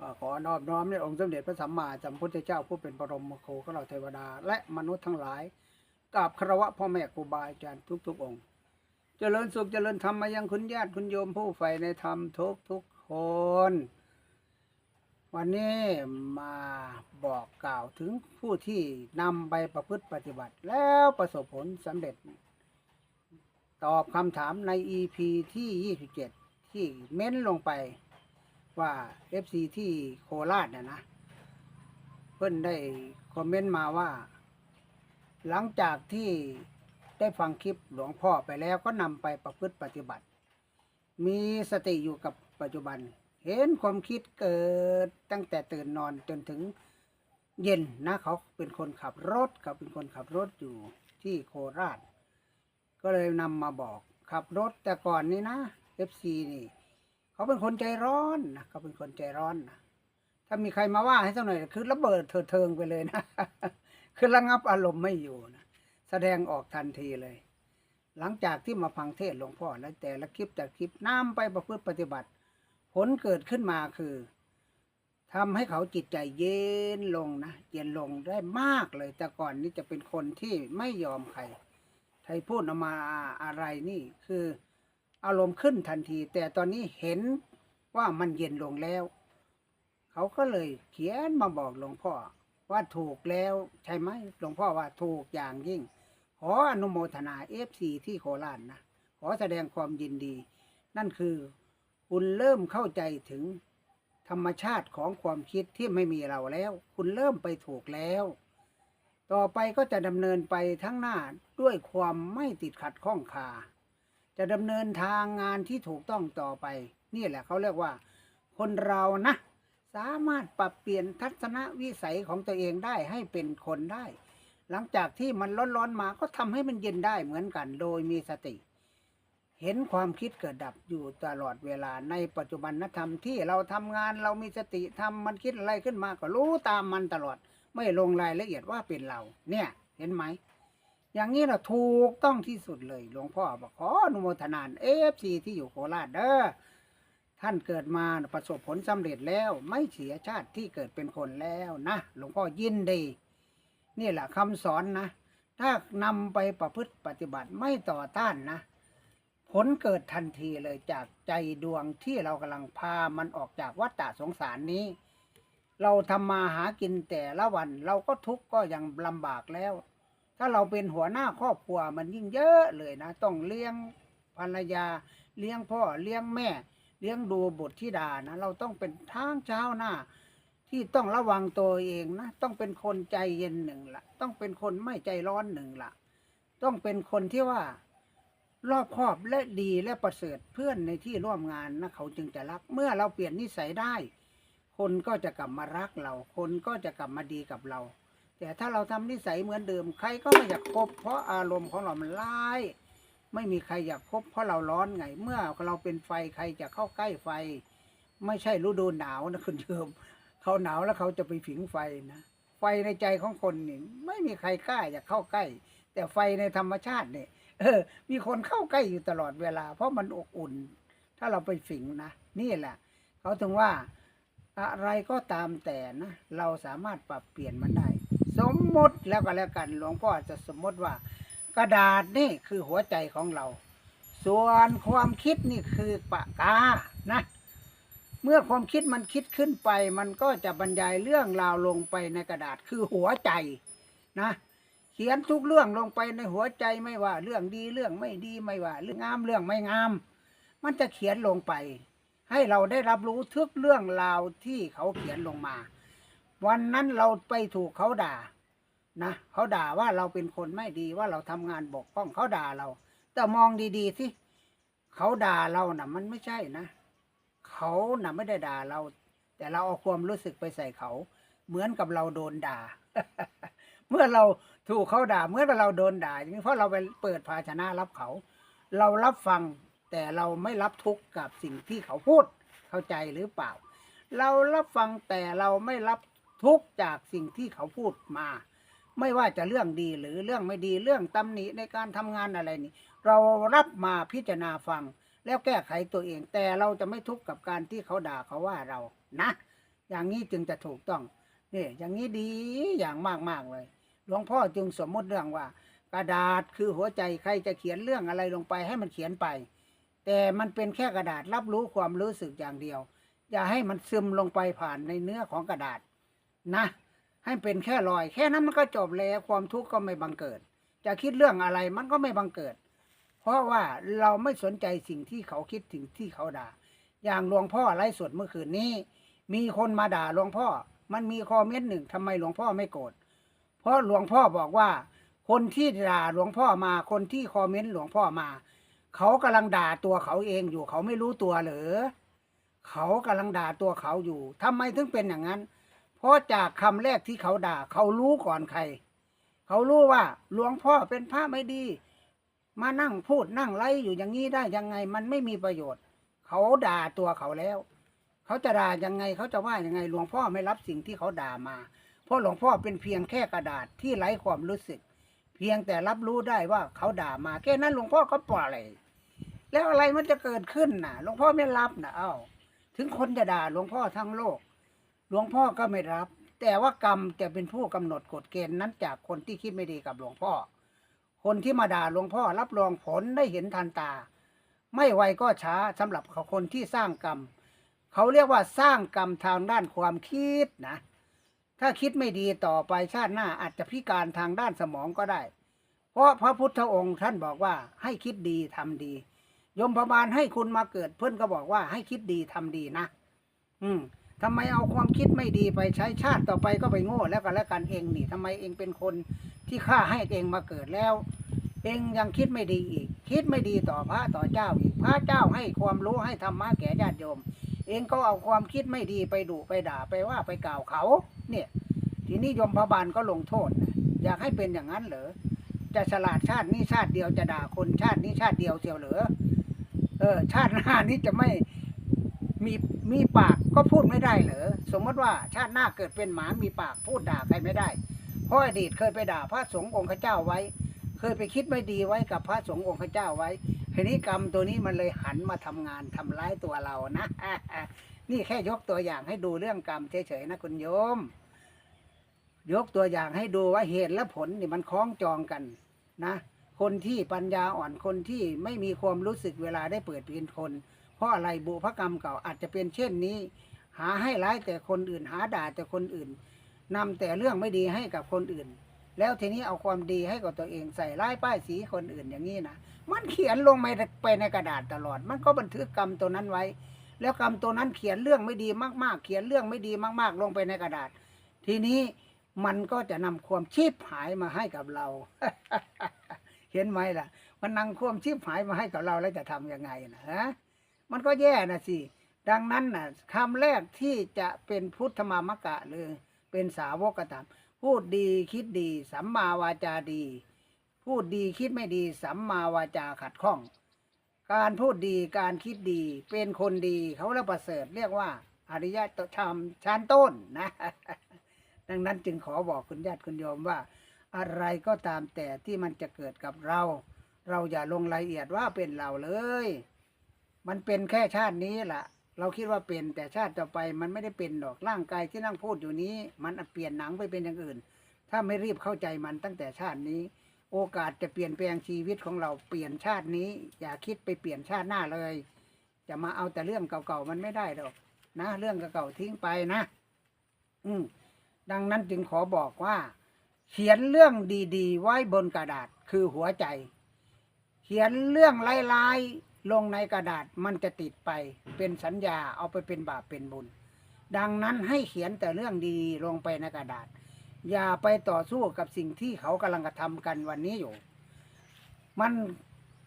เอ่อขอนอบน้อมในองค์สมเด็จพระสัมมาสัมพุทธเจ้าผู้เป็นบรมโคของเราเทวดา และมนุษย์ทั้งหลายกราบคารวะพ่อแม่ครูบาอาจารย์ทุกๆองค์เจริญสุขเจริญธรรมมายังคุณญาติคุณโยมผู้ใฝ่ในธรรมทุกทุกๆคน วันนี้มาบอกกล่าวถึงผู้ที่นำไปประพฤติปฏิบัติ แล้วประสบผลสำเร็จ ตอบคำถามใน EP ที่ 27 ที่เม้นลงไป ว่า FC ที่โคราชเนี่ยนะ เพิ่อนได้คอมเมนต์มาว่า หลังจากที่ได้ฟังคลิปหลวงพ่อไปแล้วก็นำไปประพฤติปฏิบัติ มีสติอยู่กับปัจจุบัน เห็นความคิดเกิดตั้งแต่ตื่นนอนจนถึงเย็นนะเขาเป็นคนขับรถเขาเป็นคนขับรถอยู่ที่โคราช ก็เลยนำมาบอกขับรถแต่ก่อนนี้นะ FC นี่ เขาเป็นคนใจร้อนนะเขาเป็นคนใจร้อนนะถ้ามีใครมาว่าให้สักหน่อยคือระเบิดเถิดเทิงไปเลยนะคือระงับอารมณ์ไม่อยู่นะแสดงออกทันทีเลย หลังจากที่มาฟังเทศหลวงพ่อแล้วแต่ละคลิปแต่ละคลิปน้ำไปประพฤติปฏิบัติ ผลเกิดขึ้นมาคือทำให้เขาจิตใจเย็นลงนะเย็นลงได้มากเลย แต่ก่อนนี่จะเป็นคนที่ไม่ยอมใครใครพูดออกมาอะไรนี่คือ อารมณ์ขึ้นทันที แต่ตอนนี้เห็นว่ามันเย็นลงแล้ว เขาก็เลยเขียนมาบอกหลวงพ่อว่าถูกแล้วใช่ไหมหลวงพ่อว่าถูกอย่างยิ่ง ขออนุโมทนาเอฟซีที่โคราชนะขอแสดงความยินดี นั่นคือคุณเริ่มเข้าใจถึงธรรมชาติของความคิดที่ไม่มีเราแล้ว คุณเริ่มไปถูกแล้ว ต่อไปก็จะดำเนินไปทั้งหน้าด้วยความไม่ติดขัดข้องคา จะดำเนินทางงานที่ถูกต้องต่อไป นี่แหละเขาเรียกว่า คนเรานะ สามารถปรับเปลี่ยนทัศนวิสัยของตัวเองได้ให้เป็นคนได้ หลังจากที่มันร้อนๆมาก็ทำให้มันเย็นได้เหมือนกันโดยมีสติ เห็นความคิดเกิดดับอยู่ตลอดเวลาในปัจจุบันนธรรมที่เราทำงานเรามีสติทำมันคิดอะไรขึ้นมาก็รู้ตามมันตลอด ไม่ลงรายละเอียดว่าเป็นเรา เนี่ยเห็นไหม อย่างนี้เราถูกต้องที่สุดเลย หลวงพ่อบอกขออนุโมทนานเอฟซีที่อยู่โคราชเด้อท่านเกิดมาประสบผลสำเร็จแล้ว ไม่เสียชาติที่เกิดเป็นคนแล้วนะ หลวงพ่อยินดี นี่แหละคำสอนนะ ถ้านำไปประพฤติปฏิบัติไม่ต่อต้านนะ ผลเกิดทันทีเลยจากใจดวงที่เรากำลังพามันออกจากวัฏฏะสงสารนี้ เราทำมาหากินแต่ละวัน เราก็ทุกข์ก็ยังลำบากแล้ว ถ้าเราเป็นหัวหน้าครอบครัวมันยิ่งเยอะเลยนะ ต้องเลี้ยงภรรยา เลี้ยงพ่อเลี้ยงแม่ เลี้ยงดูบุตรธิดานะ เราต้องเป็นทางเช้าหน้า ที่ต้องระวังตัวเองนะ ต้องเป็นคนใจเย็นหนึ่งละต้องเป็นคนไม่ใจร้อนหนึ่งละต้องเป็นคนที่ว่ารอบคอบและดีและประเสริฐเพื่อนในที่ร่วมงานนะเขาจึงจะรัก เมื่อเราเปลี่ยนนิสัยได้ คนก็จะกลับมารักเรา คนก็จะกลับมาดีกับเรา แต่ถ้าเราทำนิสัยเหมือนเดิมใครก็ไม่อยากคบ เพราะอารมณ์ของเรามันร้าย ไม่มีใครอยากคบ เพราะเราร้อนไง เมื่อเราเป็นไฟใครจะเข้าใกล้ไฟ ไม่ใช่ฤดูหนาวนะคุณโยมเขาหนาวแล้วเขาจะไปผิงไฟนะไฟในใจของคนนี่ไม่มีใครกล้าอยากเข้าใกล้ แต่ไฟในธรรมชาติเนี่ยเออ มีคนเข้าใกล้อยู่ตลอดเวลา เพราะมันอบอุ่น ถ้าเราไปฝิงนะนี่แหละเขาถึงว่าอะไรก็ตามแต่นะเราสามารถปรับเปลี่ยนมันได้ สมมติแล้วก็แล้วกัน หลวงพ่อจะสมมติว่า กระดาษนี่คือหัวใจของเรา ส่วนความคิดนี่คือปากกานะ เมื่อความคิดมันคิดขึ้นไป มันก็จะบรรยายเรื่องราวลงไปในกระดาษคือหัวใจนะเขียนทุกเรื่องลงไปในหัวใจไม่ว่า เรื่องดีเรื่องไม่ดีไม่ว่า เรื่องงามเรื่องไม่งาม มันจะเขียนลงไป ให้เราได้รับรู้ทุกเรื่องราวที่เขาเขียนลงมา วันนั้นเราไปถูกเขาด่า นะเขาด่าว่าเราเป็นคนไม่ดีว่าเราทำงานบกพร่องเขาด่าเรา แต่มองดีๆสิเขาด่าเรานะ่ะ มันไม่ใช่นะเขาน่ะไม่ได้ด่าเรา แต่เราเอาความรู้สึกไปใส่เขา เหมือนกับเราโดนด่า เมื่อเราถูกเขาด่า เมื่อเราโดนด่าอย่างนี้เพราะเราไปเปิดภาชนะรับเขา เรารับฟังแต่เราไม่รับทุกข์กับสิ่งที่เขาพูดเข้าใจหรือเปล่า เรารับฟังแต่เราไม่รับทุกข์จากสิ่งที่เขาพูดมา ไม่ว่าจะเรื่องดีหรือเรื่องไม่ดีเรื่องตำหนิในการทำงานอะไรนี่ เรารับมาพิจารณาฟัง แล้วแก้ไขตัวเอง แต่เราจะไม่ทุกข์กับการที่เขาด่าเขาว่าเรานะ อย่างนี้จึงจะถูกต้องนี่อย่างนี้ดีอย่างมากมากๆเลย หลวงพ่อจึงสมมติเรื่องว่า กระดาษคือหัวใจใครจะเขียนเรื่องอะไรลงไปให้มันเขียนไป แต่มันเป็นแค่กระดาษรับรู้ความรู้สึกอย่างเดียว อย่าให้มันซึมลงไปผ่านในเนื้อของกระดาษนะ ให้เป็นแค่รอย แค่นั้นมันก็จบแล้วความทุกข์ก็ไม่บังเกิด จะคิดเรื่องอะไรมันก็ไม่บังเกิด เพราะว่าเราไม่สนใจสิ่งที่เขาคิดถึงที่เขาด่า อย่างหลวงพ่อไลฟ์สดเมื่อคืนนี้ มีคนมาด่าหลวงพ่อ มันมีคอมเมนต์หนึ่งทำไมหลวงพ่อไม่โกรธเพราะหลวงพ่อบอกว่า คนที่ด่าหลวงพ่อมาคนที่คอมเมนต์หลวงพ่อมา เขากำลังด่าตัวเขาเองอยู่เขาไม่รู้ตัวหรือเขากำลังด่าตัวเขาอยู่ทำไมถึงเป็นอย่างนั้น เพราะจากคำแรกที่เขาด่า เขารู้ก่อนใคร เขารู้ว่าหลวงพ่อเป็นพระไม่ดี มานั่งพูดนั่งไล่อยู่อย่างนี้ได้ยังไงมันไม่มีประโยชน์ เขาด่าตัวเขาแล้ว เขาจะด่ายังไงเขาจะว่ายังไงหลวงพ่อไม่รับสิ่งที่เขาด่ามา เพราะหลวงพ่อเป็นเพียงแค่กระดาษที่ไร้ความรู้สึก เพียงแต่รับรู้ได้ว่าเขาด่ามาแค่นั้นหลวงพ่อก็ปล่อยแล้วอะไรมันจะเกิดขึ้นน่ะหลวงพ่อไม่รับนะเอ้า ถึงคนจะด่าหลวงพ่อทั้งโลก หลวงพ่อก็ไม่รับ แต่ว่ากรรมจะเป็นผู้กำหนดกฎเกณฑ์นั้นจากคนที่คิดไม่ดีกับหลวงพ่อ คนที่มาด่าหลวงพ่อรับรองผลได้เห็นทันตา ไม่ไวก็ช้าสำหรับคนที่สร้างกรรม เขาเรียกว่าสร้างกรรมทางด้านความคิดนะ ถ้าคิดไม่ดีต่อไปชาติหน้าอาจจะพิการทางด้านสมองก็ได้ เพราะพระพุทธองค์ท่านบอกว่าให้คิดดีทำดียมพบาลให้คุณมาเกิดเพื่อนก็บอกว่าให้คิดดีทำดีนะ อืม ทำไมเอาความคิดไม่ดีไปใช้ชาติต่อไปก็ไปโง่แล้วกันแล้วกันเองนี่ทำไมเองเป็นคนที่ฆ่าให้เองมาเกิดแล้ว เองยังคิดไม่ดีอีก คิดไม่ดีต่อพระต่อเจ้าอีกพระเจ้าให้ความรู้ให้ธรรมะแก่ญาติโยม เองก็เอาความคิดไม่ดีไปดุไปด่าไปว่าไปกล่าวเขา เนี่ย ทีนี้ยมพบาลก็ลงโทษนะอยากให้เป็นอย่างนั้นเหรอจะฉลาดชาตินี้ชาติเดียวจะด่าคนชาตินี้ชาติเดียวเสียวเหรอเออชาติหน้านี้จะไม่ มีมีปากก็พูดไม่ได้เหรอสมมติว่าชาติหน้าเกิดเป็นหมามีปากพูดด่าใครไม่ได้ เพราะอดีตเคยไปด่าพระสงฆ์องค์เจ้าไว้ เคยไปคิดไม่ดีไว้กับพระสงฆ์องค์เจ้าไว้ทีนี้กรรมตัวนี้มันเลยหันมาทำงานทำร้ายตัวเรานะนี่แค่ยกตัวอย่างให้ดูเรื่องกรรมเฉยๆนะคุณโยม ยกตัวอย่างให้ดูว่าเหตุและผลนี่มันคล้องจองกันนะ คนที่ปัญญาอ่อนคนที่ไม่มีความรู้สึกเวลาได้เปิดเพียนคน เพราะอะไรบุพกรรมเก่าอาจจะเป็นเช่นนี้ หาให้ร้ายแต่คนอื่น หาด่าแต่คนอื่นนำแต่เรื่องไม่ดีให้กับคนอื่น แล้วทีนี้เอาความดีให้กับตัวเองใส่ร้ายป้ายสีคนอื่นอย่างนี้นะมันเขียนลงไปในกระดาษตลอด มันก็บันทึกกรรมตัวนั้นไว้ แล้วกรรมตัวนั้นเขียนเรื่องไม่ดีมาก ๆ เขียนเรื่องไม่ดีมาก ๆ ลงไปในกระดาษ ทีนี้มันก็จะนำความชีพหายมาให้กับเรา เห็นไหมล่ะ มันนำความชีพหายมาให้กับเราแล้วจะทำยังไงนะฮะ มันก็แย่นะสิ ดังนั้นนะคำแรกที่จะเป็นพุทธมามกะหรือเป็นสาวกธรรมพูดดีคิดดี สัมมาวาจาดี พูดดีคิดไม่ดี สัมมาวาจาขัดข้อง การพูดดีการคิดดี เป็นคนดีเขาเรียกประเสริฐเรียกว่า อริยธรรมชั้นต้นนะ ดังนั้นจึงขอบอกคุณญาติคุณโยมว่า อะไรก็ตามแต่ที่มันจะเกิดกับเรา เราอย่าลงรายละเอียดว่าเป็นเราเลย มันเป็นแค่ชาตินี้แหละเราคิดว่าเป็นแต่ชาติต่อไปมันไม่ได้เป็นดอกร่างกายที่นั่งพูดอยู่นี้ มันเปลี่ยนหนังไปเป็นอย่างอื่น ถ้าไม่รีบเข้าใจมันตั้งแต่ชาตินี้ โอกาสจะเปลี่ยนแปลงชีวิตของเราเปลี่ยนชาตินี้ อย่าคิดไปเปลี่ยนชาติหน้าเลย จะมาเอาแต่เรื่องเก่าๆมันไม่ได้หรอกนะ เรื่องเก่าๆทิ้งไปนะ อืมดังนั้นจึงขอบอกว่า เขียนเรื่องดี ๆ ไว้บนกระดาษคือหัวใจ เขียนเรื่องลายๆ ลงในกระดาษมันจะติดไปเป็นสัญญาเอาไปเป็นบาปเป็นบุญ ดังนั้นให้เขียนแต่เรื่องดีๆลงไปในกระดาษ อย่าไปต่อสู้กับสิ่งที่เขากำลังกระทำกันวันนี้อยู่ มัน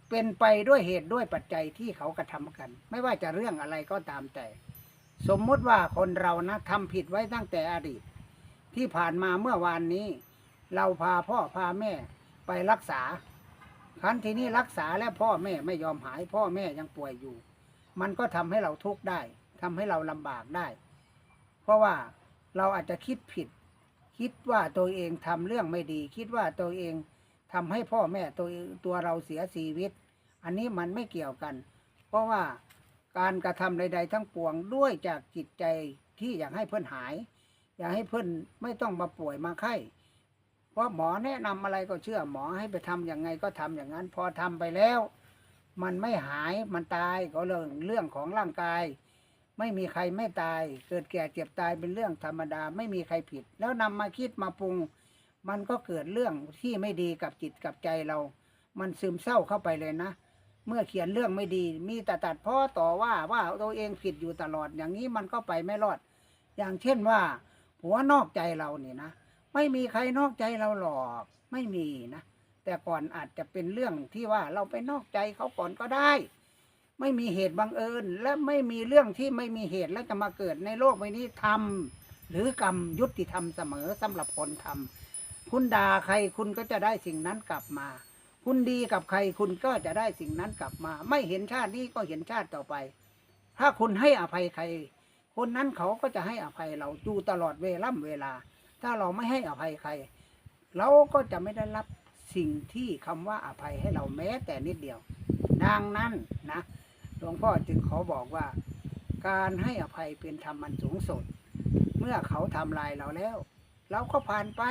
เป็นไปด้วยเหตุด้วยปัจจัยที่เขากระทำกัน ไม่ว่าจะเรื่องอะไรก็ตามแต่ สมมติว่าคนเรานะทำผิดไว้ตั้งแต่อดีต ที่ผ่านมาเมื่อวานนี้ เราพาพ่อพาแม่ไปรักษา ครั้นทีนี้รักษาแล้วพ่อแม่ไม่ยอมหาย พ่อแม่ยังป่วยอยู่ มันก็ทำให้เราทุกข์ได้ทำให้เราลำบากได้ เพราะว่าเราอาจจะคิดผิด คิดว่าตัวเองทำเรื่องไม่ดี คิดว่าตัวเองทำให้พ่อแม่ตัวตัวเราเสียชีวิต อันนี้มันไม่เกี่ยวกัน เพราะว่าการกระทำใด ๆ ทั้งปวงด้วยจากจิตใจที่อยากให้เพื่อนหาย อยากให้เพื่อนไม่ต้องมาป่วยมาไข้ เพราะหมอแนะนำอะไรก็เชื่อหมอให้ไปทำอย่างไงก็ทำอย่างนั้น พอทำไปแล้ว มันไม่หายมันตายก็เรื่องเรื่องของร่างกาย ไม่มีใครไม่ตาย เกิดแก่เจ็บตายเป็นเรื่องธรรมดาไม่มีใครผิด แล้วนำมาคิดมาปรุง มันก็เกิดเรื่องที่ไม่ดีกับจิตกับใจเรา มันซึมเศร้าเข้าไปเลยนะ เมื่อเขียนเรื่องไม่ดี มีแต่ตัดพ้อต่อว่าว่าตัวเองผิดอยู่ตลอดอย่างนี้มันก็ไปไม่รอด อย่างเช่นว่าผัวนอกใจเราเนี่ยนะ ไม่มีใครนอกใจเราหรอกไม่มีนะ แต่ก่อนอาจจะเป็นเรื่องที่ว่าเราไปนอกใจเขาก่อนก็ได้ ไม่มีเหตุบังเอิญ และไม่มีเรื่องที่ไม่มีเหตุแล้วจะมาเกิดในโลกใบนี้ทำหรือกรรมยุติธรรมเสมอสำหรับคนทำคุณด่าใครคุณก็จะได้สิ่งนั้นกลับมา คุณดีกับใครคุณก็จะได้สิ่งนั้นกลับมา ไม่เห็นชาตินี้ก็เห็นชาติต่อไป ถ้าคุณให้อภัยใคร คนนั้นเขาก็จะให้อภัยเราอยู่ตลอดเวล่ำเวลา ถ้าเราไม่ให้อภัยใคร เราก็จะไม่ได้รับสิ่งที่คำว่าอภัยให้เราแม้แต่นิดเดียว ดังนั้นนะหลวงพ่อจึงขอบอกว่า การให้อภัยเป็นธรรมมันสูงสุด เมื่อเขาทำลายเราแล้ว เราก็ผ่านไป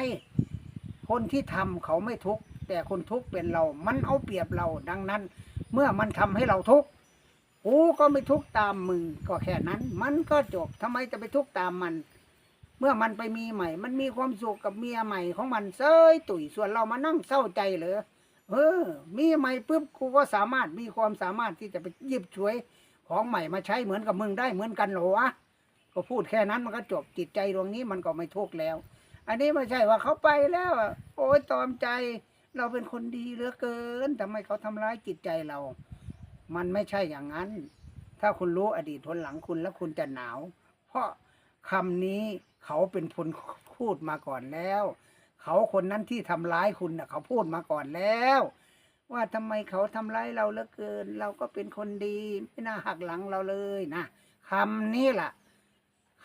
คนที่ทำเขาไม่ทุกข์แต่คนทุกข์เป็นเรา มันเอาเปรียบเรา ดังนั้น เมื่อมันทำให้เราทุกข์กูก็ไม่ทุกข์ตามมึงก็แค่นั้น มันก็จบทำไมจะไปทุกข์ตามมัน มื่อมันไปมีใหม่ มันมีความสุขกับเมียใหม่ของมันเซยตุ๋ยส่วนเรามานั่งเศร้าใจเหรอเออ มีใหม่ปุ๊บกูก็สามารถมีความสามารถที่จะไปหยิบฉวยของใหม่มาใช้เหมือนกับมึงได้เหมือนกันเหรอวะก็พูดแค่นั้นมันก็จบจิตใจดวงนี้มันก็ไม่ทุกข์แล้ว อันนี้ไม่ใช่ว่าเขาไปแล้วอะโอ้ยตอมใจ เราเป็นคนดีเหลือเกินทำไมเขาทำร้ายจิตใจเรา มันไม่ใช่อย่างนั้น ถ้าคุณรู้อดีตทนหลังคุณแล้วคุณจะหนาว เพราะคำนี้ เขาเป็นคนพูดมาก่อนแล้ว เขาคนนั้นที่ทำร้ายคุณน่ะเขาพูดมาก่อนแล้ว ว่าทำไมเขาทำร้ายเราเหลือเกิน เราก็เป็นคนดีไม่น่าหักหลังเราเลยนะคำนี้ล่ะ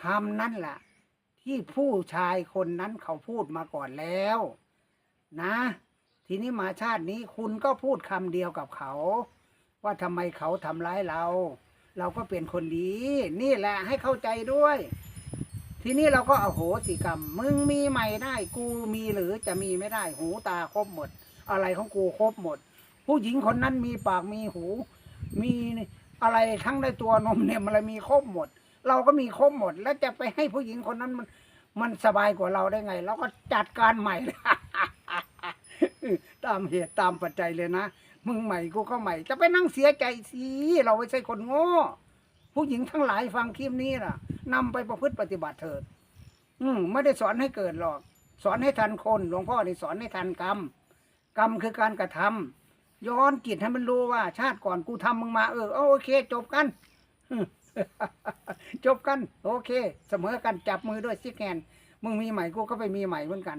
คำนั้นล่ะ ที่ผู้ชายคนนั้นเขาพูดมาก่อนแล้ว นะ ทีนี้มาชาตินี้คุณก็พูดคำเดียวกับเขา ว่าทำไมเขาทำร้ายเรา เราก็เป็นคนดี นี่แหละให้เข้าใจด้วย ทีนี้เราก็เอาโหสิกรรม มึงมีใหม่ได้ กูมีหรือจะมีไม่ได้ หูตาครบหมด อะไรของกูครบหมด ผู้หญิงคนนั้นมีปากมีหู มีอะไรทั้งในตัวนมเนี่ยมันอะไรมีครบหมด เราก็มีครบหมด แล้วจะไปให้ผู้หญิงคนนั้นมัน มันสบายกว่าเราได้ไง เราก็จัดการใหม่ ตามเหตุตามปัจจัยเลยนะมึงใหม่กูก็ใหม่ จะไปนั่งเสียใจสิเราไม่ใช่คนโง่ผู้หญิงทั้งหลายฟังคลิปนี้ล่ะ นำไปประพฤติปฏิบัติเถิด อืมไม่ได้สอนให้เกิดหรอก สอนให้ทันคนหลวงพ่อนี่สอนให้ทันกรรม กรรมคือการกระทำย้อนจิตให้มันรู้ว่า ชาติก่อนกูทำมึงมาเออโอเค จบกันจบกัน โอเค เสมอกันจับมือด้วยซิกแกนมึงมีใหม่กูก็ไปมีใหม่เหมือนกัน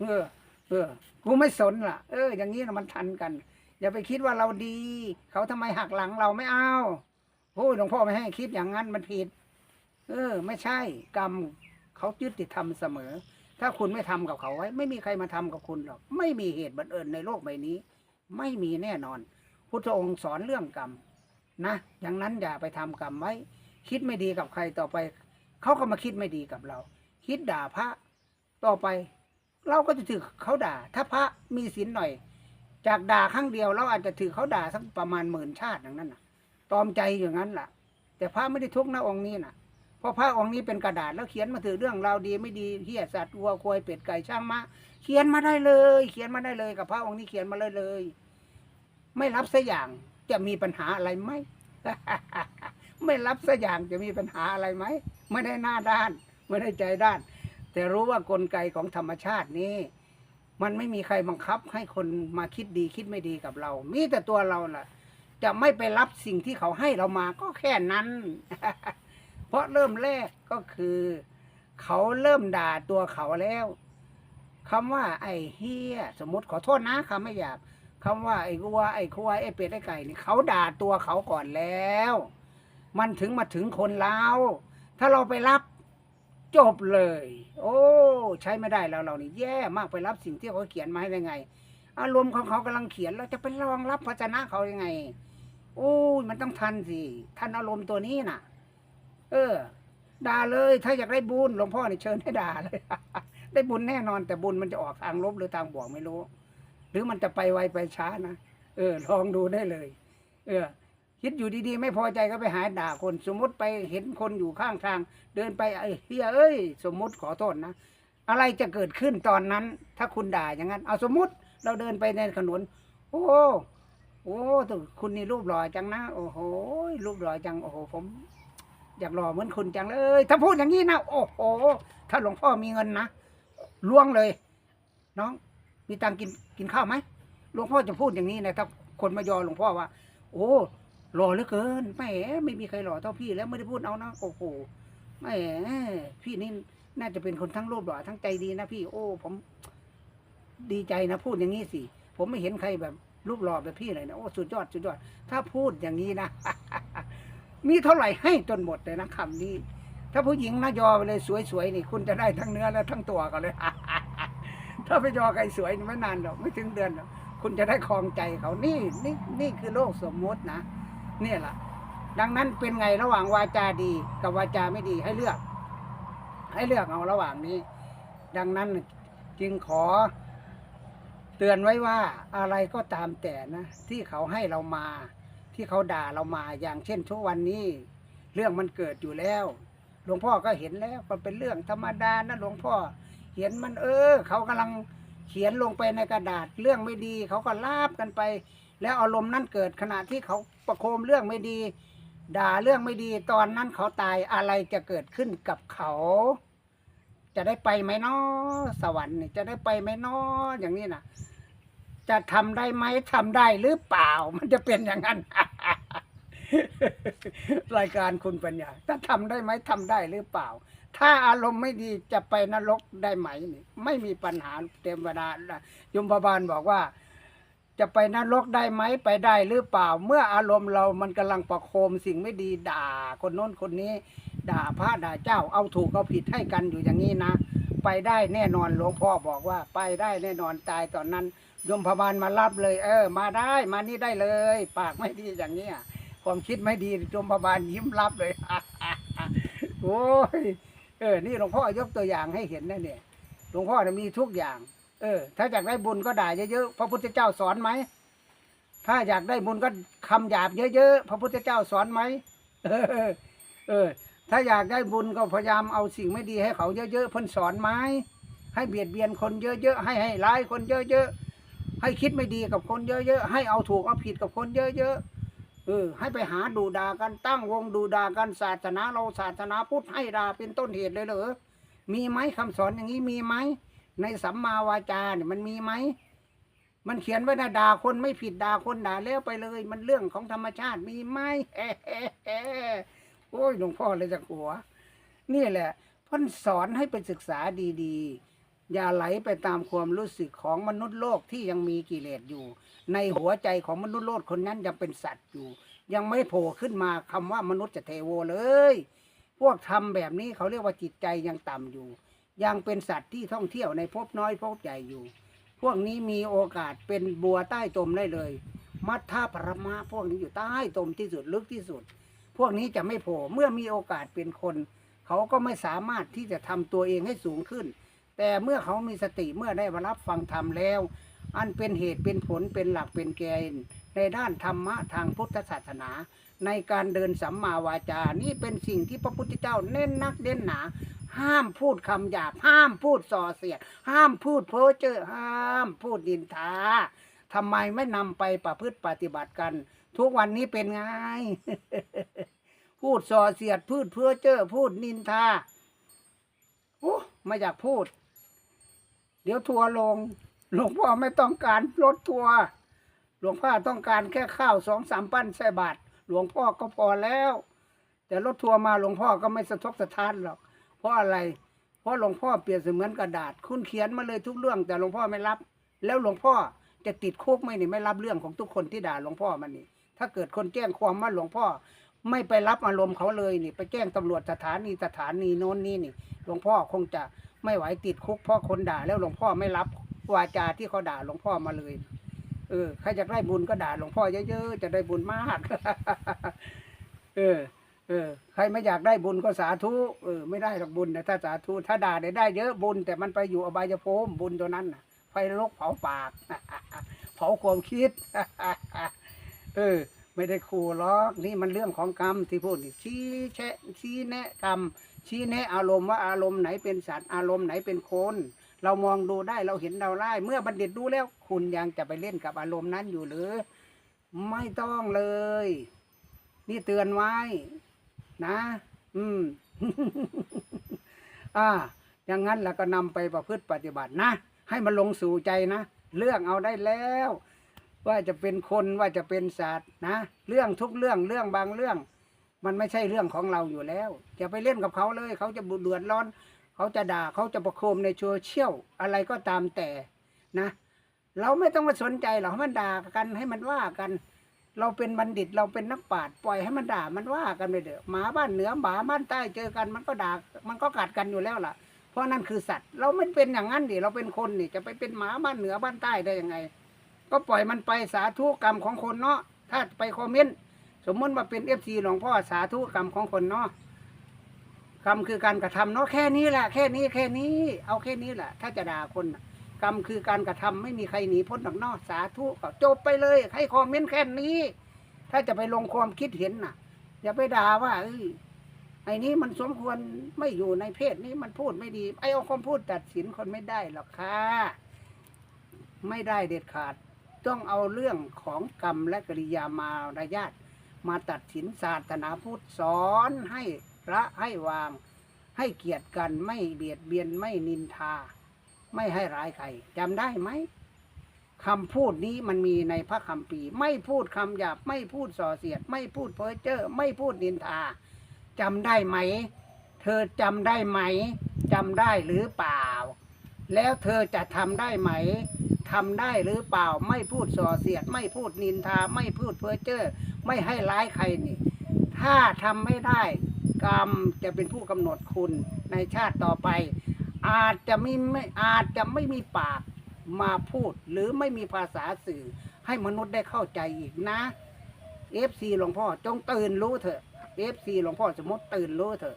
เออเออกูไม่สนล่ะ เออ อย่างนี้นะมันทันกัน อย่าไปคิดว่าเราดี เขาทำไมหักหลังเราไม่เอาโอ้ยหลวงพ่อไม่ให้คิดอย่างนั้นมันผิด เออ ไม่ใช่ กรรมเขายึดติดทำเสมอ ถ้าคุณไม่ทำกับเขาไว้ ไม่มีใครมาทำกับคุณหรอก ไม่มีเหตุบังเอิญในโลกใบนี้ ไม่มีแน่นอน พุทธองค์สอนเรื่องกรรมนะอย่างนั้นอย่าไปทำกรรมไว้ คิดไม่ดีกับใครต่อไป เขาก็มาคิดไม่ดีกับเรา คิดด่าพระต่อไป เราก็จะถือเขาด่า ถ้าพระมีศีลหน่อย จากด่าครั้งเดียวเราอาจจะถือเขาด่าสักประมาณหมื่นชาติอย่างนั้นน่ะตอมใจอย่างนั้นล่ะ แต่พระไม่ได้ทุกข์นะองค์นี้น่ะ เพราะพระองค์นี้เป็นกระดาษแล้วเขียนมาถือเรื่องราวดีไม่ดีเฮียสัตว์วัวควายเป็ดไก่ช่างม้าเขียนมาได้เลย เขียนมาได้เลย กับพระองค์นี้เขียนมาเลยเลย ไม่รับสักอย่างจะมีปัญหาอะไรไหมไม่รับสักอย่างจะมีปัญหาอะไรไหมไม่ได้หน้าด้าน ไม่ได้ใจด้าน แต่รู้ว่ากลไกของธรรมชาตินี้มันไม่มีใครบังคับให้คนมาคิดดีคิดไม่ดีกับเรา มีแต่ตัวเราล่ะ จะไม่ไปรับสิ่งที่เขาให้เรามาก็แค่นั้น เพราะเริ่มแรกก็คือ เขาเริ่มด่าตัวเขาแล้วคำว่าไอ้เฮียสมมติขอโทษนะคำไม่หยาบคำว่าไอ้กัวไอ้ควายไอ้เป็ดไอ้ไก่นี่เขาด่าตัวเขาก่อนแล้ว มันถึงมาถึงคนเราถ้าเราไปรับจบเลย โอ้ ใช้ไม่ได้แล้วเรานี่แย่มากไปรับสิ่งที่เขาเขียนมาให้ได้ไง อารมณ์ของเขากำลังเขียนเราจะไปรองรับพจนะเขายังไง โอ้ยมันต้องทันสิทันอารมณ์ตัวนี้น่ะ เออ ด่าเลย ถ้าอยากได้บุญหลวงพ่อเนี่ยเชิญให้ด่าเลย ได้บุญแน่นอน แต่บุญมันจะออกทางลบหรือทางบวกไม่รู้ หรือมันจะไปไวไปช้านะเออ ลองดูได้เลย เออคิดอยู่ดีๆ ไม่พอใจก็ไปหาด่าคน สมมติไปเห็นคนอยู่ข้างทาง เดินไปไอ้เฮียเอ้ย สมมติขอโทษนะอะไรจะเกิดขึ้นตอนนั้น ถ้าคุณด่าอย่างนั้น เอาสมมติเราเดินไปในถนนโอ้โอ้ตคุณนี่รูปหล่อจังนะ โอ้โหรูปหล่อจัง โอ้โห ผม อยากหล่อเหมือนคุณจังเลย ถ้าพูดอย่างนี้นะโอ้โห ถ้าหลวงพ่อมีเงินนะล่วงเลย น้อง มีตังกินกินข้าวไหมหลวงพ่อจะพูดอย่างนี้นะถ้าคนมายอหลวงพ่อว่า โอ้หล่อเหลือเกินแหมไม่มีใครหล่อเท่าพี่แล้วไม่ได้พูดเอานะโอ้โหแหมพี่นี่น่าจะเป็นคนทั้งรูปหล่อทั้งใจดีนะพี่ โอ้ ผมดีใจนะพูดอย่างนี้สิผมไม่เห็นใครแบบรูปหล่อแบบพี่เลยนะโอ้สุดยอดสุดยอด ถ้าพูดอย่างนี้นะ มีเท่าไหร่ให้จนหมดเลยนะคำนี้ ถ้าผู้หญิงนะยอไปเลยสวยๆนี่คุณจะได้ทั้งเนื้อและทั้งตัวกันเลย ถ้าไปยอใครสวยไม่นานหรอกไม่ถึงเดือนหรอกคุณจะได้ครองใจเขานี่นี่นี่คือโลกสมมตินะเนี่ยแหละดังนั้นเป็นไงระหว่างวาจาดี กับวาจาไม่ดีให้เลือก ให้เลือกเอาระหว่างนี้ ดังนั้นจึงขอเตือนไว้ว่าอะไรก็ตามแต่นะ ที่เขาให้เรามา ที่เขาด่าเรามาอย่างเช่นทุกวันนี้ เรื่องมันเกิดอยู่แล้ว หลวงพ่อก็เห็นแล้วมันเป็นเรื่องธรรมดานะหลวงพ่อเห็นมันเออ เขากำลังเขียนลงไปในกระดาษเรื่องไม่ดี เขาก็ลาบกันไป แล้วอารมณ์นั้นเกิดขณะที่เขาประโคมเรื่องไม่ดี ด่าเรื่องไม่ดี ตอนนั้นเขาตายอะไรจะเกิดขึ้นกับเขา จะได้ไปไหมเนาะสวรรค์จะได้ไปไหมเนาะอย่างนี้นะ จะทำได้ไหมทำได้หรือเปล่า มันจะเป็นอย่างนั้น รายการคุณปัญญาถ้าทำได้ไหมทำได้หรือเปล่า ถ้าอารมณ์ไม่ดีจะไปนรกได้ไหมนี่ไม่มีปัญหาเต็มเวลายมบาลบอกว่า จะไปนรกได้ไหมไปได้หรือเปล่า เมื่ออารมณ์เรามันกำลังประโคมสิ่งไม่ดีด่า คนโน้นคนนี้ ด่าพระด่าเจ้าเอาถูกเอาผิดให้กันอยู่อย่างนี้นะไปได้แน่นอนหลวงพ่อบอกว่า ไปได้แน่นอนตายตอนนั้น ยมพบาลมารับเลย เออ มาได้มานี่ได้เลย ปากไม่ดีอย่างเนี้ยความคิดไม่ดียมพบาลยิ้มรับเลยโอ้ยเออ นี่หลวงพ่อยกตัวอย่างให้เห็นนะเนี่ยหลวงพ่อเนี่ยมีทุกอย่าง เออ ถ้าอยากได้บุญก็ด่าเยอะๆพระพุทธเจ้าสอนไหมถ้าอยากได้บุญก็คำหยาบเยอะๆพระพุทธเจ้าสอนไหมเออ เออ ถ้าอยากได้บุญก็พยายามเอาสิ่งไม่ดีให้เขาเยอะๆเพิ่นสอนไหมให้เบียดเบียนคนเยอะๆให้ให้ร้ายคนเยอะๆ ให้คิดไม่ดีกับคนเยอะๆให้เอาถูกเอาผิดกับคนเยอะๆเออให้ไปหาดูด่ากันตั้งวงดูด่ากันศาสนาเราศาสนาพุทธให้ด่าเป็นต้นเหตุเลยเหรอมีไหมคำสอนอย่างนี้มีไหมในสัมมาวาจาเนี่ยมันมีไหมมันเขียนไว้นะด่าคนไม่ผิดด่าคนด่าแล้วไปเลย มันเรื่องของธรรมชาติมีไหมโอ้ยหลวงพ่อเลยจะหัว นี่แหละพ่นสอนให้ไปศึกษาดี ๆ อย่าไหลไปตามความรู้สึกของมนุษย์โลกที่ยังมีกิเลสอยู่ ในหัวใจของมนุษย์โลกคนนั้นยังเป็นสัตว์อยู่ ยังไม่โผล่ขึ้นมาคำว่ามนุษย์จะเทโวเลย พวกทำแบบนี้เขาเรียกว่าจิตใจยังต่ำอยู่ ยังเป็นสัตว์ที่ท่องเที่ยวในภพน้อยภพใหญ่อยู่ พวกนี้มีโอกาสเป็นบัวใต้ตมได้เลย มัทธาปรมาพวกนี้อยู่ใต้ตมที่สุดลึกที่สุด พวกนี้จะไม่โผล่เมื่อมีโอกาสเป็นคน เขาก็ไม่สามารถที่จะทำตัวเองให้สูงขึ้น แต่เมื่อเขามีสติเมื่อได้มารับฟังธรรมแล้ว อันเป็นเหตุเป็นผลเป็นหลักเป็นเกณฑ์ในด้านธรรมะทางพุทธศาสนา ในการเดินสัมมาวาจา นี่เป็นสิ่งที่พระพุทธเจ้าเน้นนักเน้นหนา ห้ามพูดคำหยาบ ห้ามพูดส่อเสียด ห้ามพูดเพ้อเจ้อห้ามพูดดินทาทำไมไม่นำไปประพฤติปฏิบัติกัน ทุกวันนี้เป็นไง พูดส่อเสียด พูดเพ้อเจ้อพูดนินทาโอ้ไม่อยากพูด เดี๋ยวทัวร์ลง หลวงพ่อไม่ต้องการรถทัวร์หลวงพ่อต้องการแค่ข้าวสองสามปั้นใส่บาทหลวงพ่อก็พอแล้ว แต่รถทัวร์มาหลวงพ่อก็ไม่สะทกสะท้านหรอก เพราะอะไร เพราะหลวงพ่อเปรียบเสมือนกระดาษ คุณเขียนมาเลยทุกเรื่อง แต่หลวงพ่อไม่รับ แล้วหลวงพ่อจะติดคุกไหมนี่ไม่รับเรื่องของทุกคนที่ด่าหลวงพ่อมันนี่ ถ้าเกิดคนแจ้งความว่าหลวงพ่อ ไม่ไปรับอารมณ์เขาเลยนี่ ไปแจ้งตำรวจสถานีสถานีโน้นนี่นี่ หลวงพ่อคงจะ ไม่ไหวติดคุกเพราะคนด่าแล้วหลวงพ่อไม่รับวาจาที่เขาด่าหลวงพ่อมาเลย เออใครจะได้บุญก็ด่าหลวงพ่อเยอะๆจะได้บุญมาก เออ เออ ใครไม่อยากได้บุญก็สาธุเออไม่ได้หรอกบุญนะถ้าสาธุถ้าด่าได้ได้เยอะบุญ แต่มันไปอยู่อบายภูมิบุญตัวนั้นนะไฟนรกเผาปากเผาความคิดเออ ไม่ได้ขู่หรอกนี่มันเรื่องของกรรมที่พูดนี่ชี้แชะชี้แนะกรรม ชี้แนะอารมณ์ว่าอารมณ์ไหนเป็นสัตว์อารมณ์ไหนเป็นคน เรามองดูได้เราเห็นเราได้เมื่อบัณฑิตดูแล้วคุณยังจะไปเล่นกับอารมณ์นั้นอยู่หรือ ไม่ต้องเลย นี่เตือนไว้ นะ อืม อ่าอย่างนั้นแล้วก็นำไปประพฤติปฏิบัตินะ ให้มันลงสู่ใจนะ เรื่องเอาได้แล้ว ว่าจะเป็นคนว่าจะเป็นสัตว์นะ เรื่องทุกเรื่องเรื่องบางเรื่อง มันไม่ใช่เรื่องของเราอยู่แล้วอย่าไปเล่นกับเขาเลย เขาจะเดือดร้อน เขาจะด่าเขาจะประโคมในโซเชียลอะไรก็ตามแต่นะ เราไม่ต้องมาสนใจหรอกให้มันด่ากันให้มันว่ากัน เราเป็นบัณฑิตเราเป็นนักปราชญ์ปล่อยให้มันด่ามันว่ากันไปเถอะหมาบ้านเหนือหมาบ้านใต้เจอกัน มันก็ด่ามันก็กัดกันอยู่แล้วล่ะ เพราะนั่นคือสัตว์ เราไม่เป็นอย่างนั้นดิเราเป็นคนนี่จะไปเป็นหมาบ้านเหนือบ้านใต้ได้ยังไง ก็ปล่อยมันไปสาธุกรรมของคนเนาะถ้าไปคอมเมนต์ สมมติว่าเป็นเอฟซีหลวงพ่อสาธุกรรมของคนเนาะกรรมคือการกระทำเนาะแค่นี้แหละแค่นี้แค่นี้ เอาแค่นี้แหละ ถ้าจะด่าคนกรรมคือการกระทำไม่มีใครหนีพ้นหรอกเนาะสาธุก็จบไปเลยให้คอมเมนต์แค่นี้ ถ้าจะไปลงความคิดเห็นน่ะ อย่าไปด่าว่าเอ้ยไอ้นี้มันสมควรไม่อยู่ในเพศนี้มันพูดไม่ดี ไอ้เอาความพูดตัดสินคนไม่ได้หรอกค่ะไม่ได้เด็ดขาด ต้องเอาเรื่องของกรรมและกริยามารยาท มาตัดสินศาสนาพุทธสอนให้ละให้วาง ให้เกียรติกันไม่เบียดเบียนไม่นินทา ไม่ให้ร้ายใครจำได้ไหมคำพูดนี้มันมีในพระคัมภีร์ไม่พูดคำหยาบไม่พูดส่อเสียด ไม่พูดเพ้อเจ้อไม่พูดนินทาจำได้ไหม เธอจำได้ไหมจำได้หรือเปล่า แล้วเธอจะทำได้ไหม ทำได้หรือเปล่าไม่พูดส่อเสียด ไม่พูดนินทา ไม่พูดเพ้อเจ้อไม่ให้ร้ายใครนี่ ถ้าทำไม่ได้ กรรมจะเป็นผู้กำหนดคุณในชาติต่อไป อาจจะไม่ไม่อาจจะไม่มีปากมาพูด หรือไม่มีภาษาสื่อ ให้มนุษย์ได้เข้าใจอีกนะเอฟซีหลวงพ่อจงตื่นรู้เถอะเอฟซีหลวงพ่อสมมติตื่นรู้เถอะ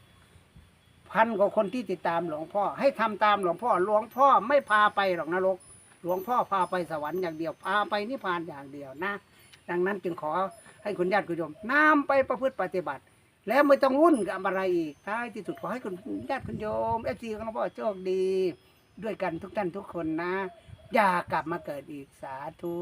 พันกว่าคนที่ติดตามหลวงพ่อ ให้ทำตามหลวงพ่อหลวงพ่อไม่พาไปหรอกนรก หลวงพ่อพาไปสวรรค์อย่างเดียว พาไปนิพพานอย่างเดียวนะ ดังนั้นจึงขอให้คุณญาติคุณโยมน้าไปประพฤติปฏิบัติ แล้วไม่ต้องวุ่นกับอะไรอีกท้ายที่สุดขอให้คุณญาติคุณโยมเอฟซีของหลวงพ่อโชคดี ด้วยกันทุกท่านทุกคนนะ อย่ากลับมาเกิดอีกสาธุ